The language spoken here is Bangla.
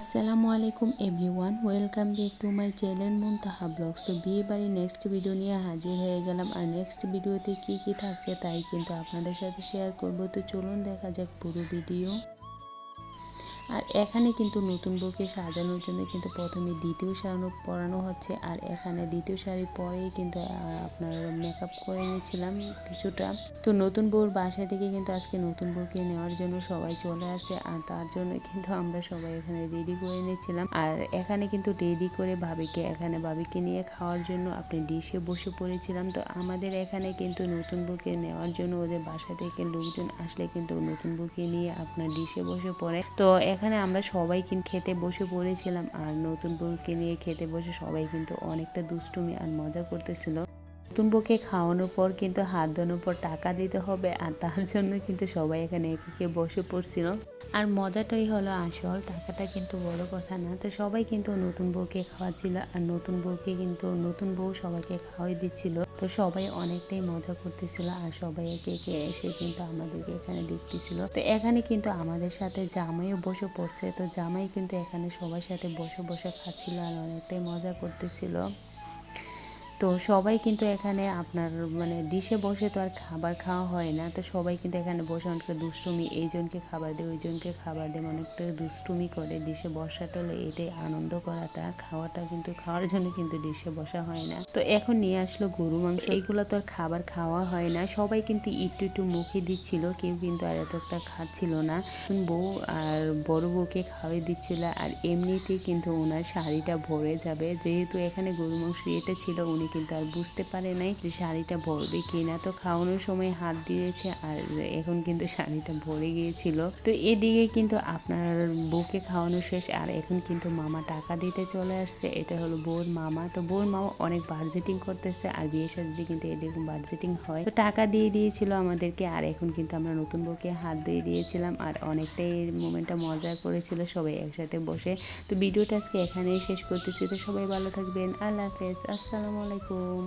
আসসালামু আলাইকুম everyone, welcome back to my channel Muntaha blogs. তো বিয়ে বাড়ি নেক্সট ভিডিও নিয়ে হাজির হয়ে গেলাম। আর নেক্সট ভিডিওতে কি কি থাকছে তাই কিন্তু আপনাদের সাথে শেয়ার করব। তো চলুন দেখা যাক পুরো ভিডিও আর এখানে কিন্তু নতুন বউকে সাজানোর জন্য কিন্তু প্রথমে দ্বিতীয় শাড়ি পরানো হচ্ছে, আর এখানে দ্বিতীয় শাড়ি পরেই কিন্তু আপনার মেকআপ করে নিয়েছিলাম কিছুটা। তো নতুন বউর বাসা থেকে কিন্তু আজকে নতুন বউকে নেওয়ার জন্য সবাই চলে আসে, আর তার জন্য কিন্তু আমরা সবাই এখানে রেডি করে নিয়েছিলাম। আর এখানে কিন্তু রেডি করে ভাবিকে, এখানে ভাবিকে নিয়ে খাওয়ার জন্য আপনি ডিশে বসে পড়েছিলাম। তো আমাদের এখানে কিন্তু নতুন বউকে নেওয়ার জন্য ওদের বাসা থেকে লোকজন আসলে কিন্তু নতুন বউকে নিয়ে আপনার ডিশে বসে পড়ে। তো এখানে আমরা সবাই কিন্তু খেতে বসে পড়েছিলাম আর নতুন বউকে নিয়ে খেতে বসে সবাই কিন্তু অনেকটা দুষ্টুমি আর মজা করতেছিল। নতুন বউকে খাওয়ানোর পর কিন্তু হাত ধোয়ানোর পর টাকা দিতে হবে, আর তার জন্য কিন্তু সবাই এখানে একে বসে পড়ছিল। আর মজাটাই হলো আসল, টাকাটা কিন্তু বড় কথা না। তো সবাই কিন্তু নতুন বউকে খাওয়াচ্ছিল, আর নতুন বউকে কিন্তু নতুন বউ সবাইকে খাওয়াই দিচ্ছিল। তো সবাই অনেকটাই মজা করতেছিল, আর সবাই একে একে এসে কিন্তু আমাদেরকে এখানে দেখতেছিল। তো এখানে কিন্তু আমাদের সাথে জামাইও বসে পড়ছে, তো জামাই কিন্তু এখানে সবার সাথে বসে বসে খাচ্ছিল, আর অনেকটাই মজা করতেছিল। তো সবাই কিন্তু এখানে আপনার মানে ডিশে বসে তো আর খাবার খাওয়া হয় না। তো সবাই কিন্তু এখানে বসে অনেকটা দুষ্টুমি, এইজনকে খাবার দেয়, ওইজনকে খাবার দেয় অনেকটা দুষ্টুমি করে। ডিশে বসাটা হলো এটাই আনন্দ করাটা, খাওয়াটা কিন্তু, খাওয়ার জন্য কিন্তু ডিশে বসা হয় না। তো এখন নিয়ে আসলো গরু মাংস, এইগুলো তো আর খাবার খাওয়া হয় না। সবাই কিন্তু একটু একটু মুখে দিচ্ছিল, কেউ কিন্তু আর এতটা খাচ্ছিল না। বউ আর বড় বউকে খাওয়াই দিচ্ছিল, আর এমনিতেই কিন্তু ওনার শাড়িটা ভরে যাবে। যেহেতু এখানে গরু মাংস এটা ছিল, উনি কিন্তু আর বুঝতে পারে নাই যে শাড়িটা ভরবে কিনা। তো খাওয়ানোর সময় হাত দিয়েছে আর এখন কিন্তু শাড়িটা ভরে গিয়েছিল। তো এদিকে কিন্তু আপনার বউকে খাওয়ানো শেষ আর এখন কিন্তু মামা টাকা দিতে চলে আসছে। এটা হলো বউর মামা। তো বউর মামা অনেক বার্জেটিং করতেছে আর বিয়ের সাথে কিন্তু এরকম বার্জেটিং হয়। তো টাকা দিয়ে দিয়েছিল আমাদেরকে আর এখন কিন্তু আমরা নতুন বউকে হাত দিয়ে দিয়েছিলাম আর অনেকটাই মোমেন্টটা মজা করেছিল সবাই একসাথে বসে। তো ভিডিওটা আজকে এখানেই শেষ করতেছি। তো সবাই ভালো থাকবেন। আল্লাহ হাফেজ। আসসালামু আলাইকুম